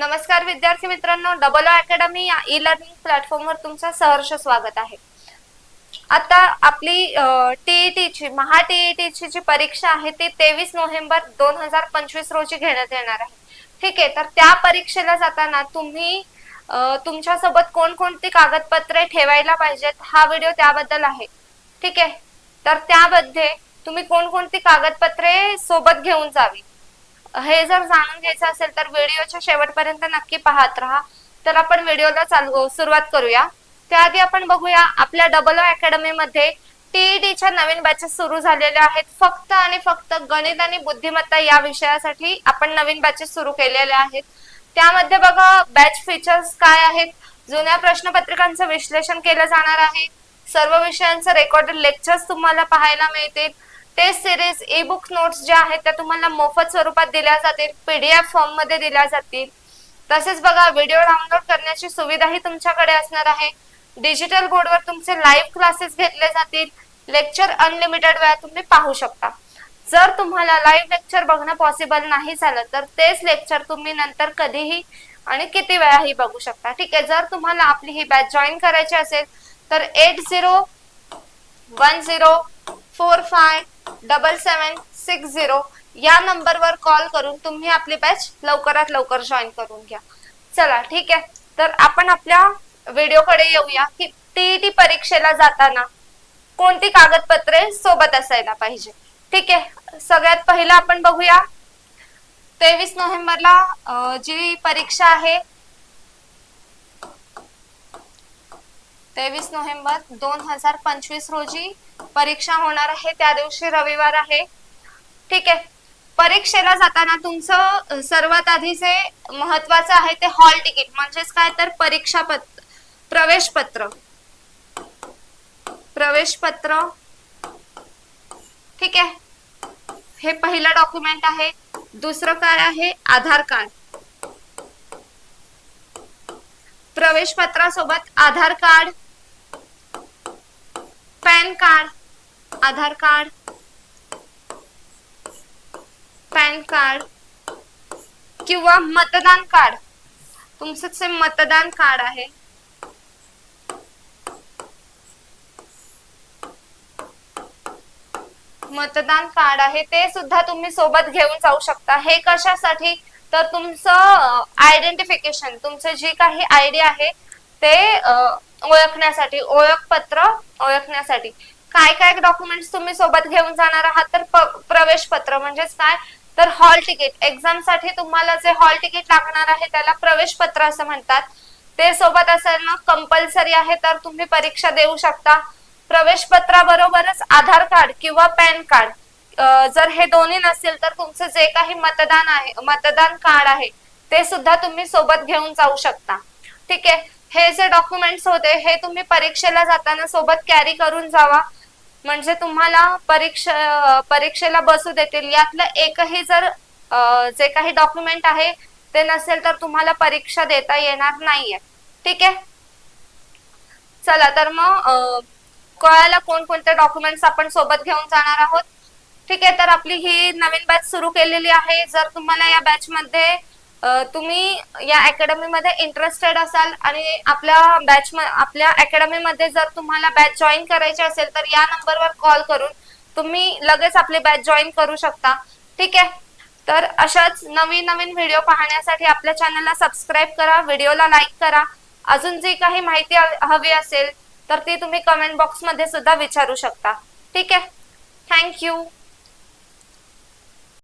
नमस्कार विद्यार्थी मित्रांनो डबल ओ अकॅडमी या ई लर्निंग प्लॅटफॉर्मवर तुमचं सहर्ष स्वागत आहे. आता आपली टीईटीची महा टीईटीची जी परीक्षा आहे ती तेवीस नोव्हेंबर दोन हजार पंचवीस रोजी घेण्यात येणार आहे. ठीक आहे तर त्या परीक्षेला जाताना तुम्ही तुमच्यासोबत कोणकोणती कागदपत्रे ठेवायला पाहिजेत हा व्हिडिओ त्याबद्दल आहे. ठीक आहे तर त्यामध्ये तुम्ही कोणकोणती कागदपत्रे सोबत घेऊन जावी? हे जर जाणून घ्यायचं असेल तर व्हिडिओच्या शेवटपर्यंत नक्की पाहत राहा. तर आपण व्हिडिओला चालू सुरुवात करूया. त्याआधी आपण बघूया आपल्या डबल ओ अकॅडमीमध्ये टीईडीच्या नवीन बॅचेस सुरू झालेल्या आहेत. फक्त आणि फक्त गणित आणि बुद्धिमत्ता या विषयासाठी आपण नवीन बॅचेस सुरू केलेल्या आहेत. त्यामध्ये बघा बॅच फीचर्स काय आहेत? जुन्या प्रश्नपत्रिकांचं विश्लेषण केलं जाणार आहे. सर्व विषयांचं रेकॉर्डेड लेक्चर्स तुम्हाला पाहायला मिळतील. Test series e book notes ज्या आहेत त्या तुम्हाला मोफत स्वरूपात दिल्या जातील पीडीएफ फॉर्ममध्ये दिल्या जातील. तसेच बघा व्हिडिओ डाउनलोड करण्याची सुविधाही तुमच्याकडे असणार आहे. डिजिटल बोर्डवर तुमचे लाईव्ह क्लासेस घेतले जातील. लेक्चर अनलिमिटेड वेळा तुम्ही पाहू शकता. जर तुम्हाला लाईव्ह लेक्चर बघणं पॉसिबल नाही झालं तर तेच लेक्चर तुम्ही नंतर कधीही आणि किती वेळाही बघू शकता. ठीक आहे जर तुम्हाला आपली ही बॅच जॉईन करायची असेल तर eight zero one zero four five double seven six zero या नंबरवर कॉल करून तुम्ही आपली बॅच लवकरात लवकर जॉईन करून घ्या. चला ठीक आहे. तर आपण आपल्या व्हिडिओकडे येऊया. की टीईटी परीक्षेला जाताना कोणती कागदपत्रे सोबत असायला पाहिजे? ठीक आहे. सगळ्यात पहिलं आपण बघूया. तेवीस नोव्हेंबरला जी परीक्षा आहे तेवीस नोव्हेंबर दोन हजार पंचवीस रोजी परीक्षा होणार आहे. त्या दिवशी रविवार आहे. ठीक आहे. परीक्षेला जाताना तुमचं सर्वात आधी जे महत्वाचं आहे ते हॉल तिकीट म्हणजेच काय? तर परीक्षा पत्र प्रवेश पत्र प्रवेश पत्र ठीक आहे. हे पहिलं डॉक्युमेंट आहे. दुसरं काय आहे? आधार कार्ड. प्रवेश पत्रासोबत Aadhaar card PAN card Aadhaar card PAN card किंवा मतदान कार्ड. तुमचं जे मतदान कार्ड आहे. मतदान कार्ड आहे. ते सुद्धा तुम्ही सोबत घेऊन जाऊ शकता. हे कशासाठी? तर तुमचं आयडेंटिफिकेशन तुमचं जी काही आयडी आहे ते ओळखण्यासाठी ओळखपत्र ओळखण्यासाठी काय काय डॉक्युमेंट्स तुम्ही सोबत घेऊन जाणार आहात? तर प्रवेश पत्र म्हणजेच काय? तर हॉल तिकीट एक्झामसाठी तुम्हाला जे हॉल तिकीट लागणार आहे त्याला प्रवेश पत्र असं म्हणतात. ते सोबत असणं कंपल्सरी आहे तर तुम्ही परीक्षा देऊ शकता. प्रवेश पत्राबरोबरच आधार कार्ड किंवा पॅन कार्ड. जर हे दोन्ही नसेल तर तुमचं जे काही मतदान आहे मतदान कार्ड आहे ते सुद्धा तुम्ही सोबत घेऊन जाऊ शकता. ठीक आहे? हे जे डॉक्युमेंट्स होते हे तुम्ही परीक्षेला जाताना सोबत कॅरी करून जावा. म्हणजे तुम्हाला परीक्षा परीक्षेला बसू देतील. यातलं एकही जर जे काही डॉक्युमेंट आहे ते नसेल तर तुम्हाला परीक्षा देता येणार नाहीये. ठीक आहे? चला तर मग कळायला कोणकोणते डॉक्युमेंट्स आपण सोबत घेऊन जाणार आहोत? ठीक आहे तर आपली ही नवीन बॅच सुरू केलेली आहे. जर तुम्हाला या बॅच मध्ये तुम्ही या अकॅडमी मध्ये इंटरेस्टेड असाल आणि आपल्या बॅच आपल्या अकॅडमी मध्ये जर तुम्हाला बॅच जॉईन करायची असेल तर या नंबरवर कॉल करून तुम्ही लगेच आपली बॅच जॉईन करू शकता. ठीक आहे? तर अशाच नवीन नवीन व्हिडिओ पाहण्यासाठी आपल्या चॅनलला सबस्क्राईब करा व्हिडिओला लाईक करा. अजून जी काही माहिती ह- हवी असेल तर ती तुम्ही कमेंट बॉक्समध्ये सुद्धा विचारू शकता. ठीक आहे? थँक्यू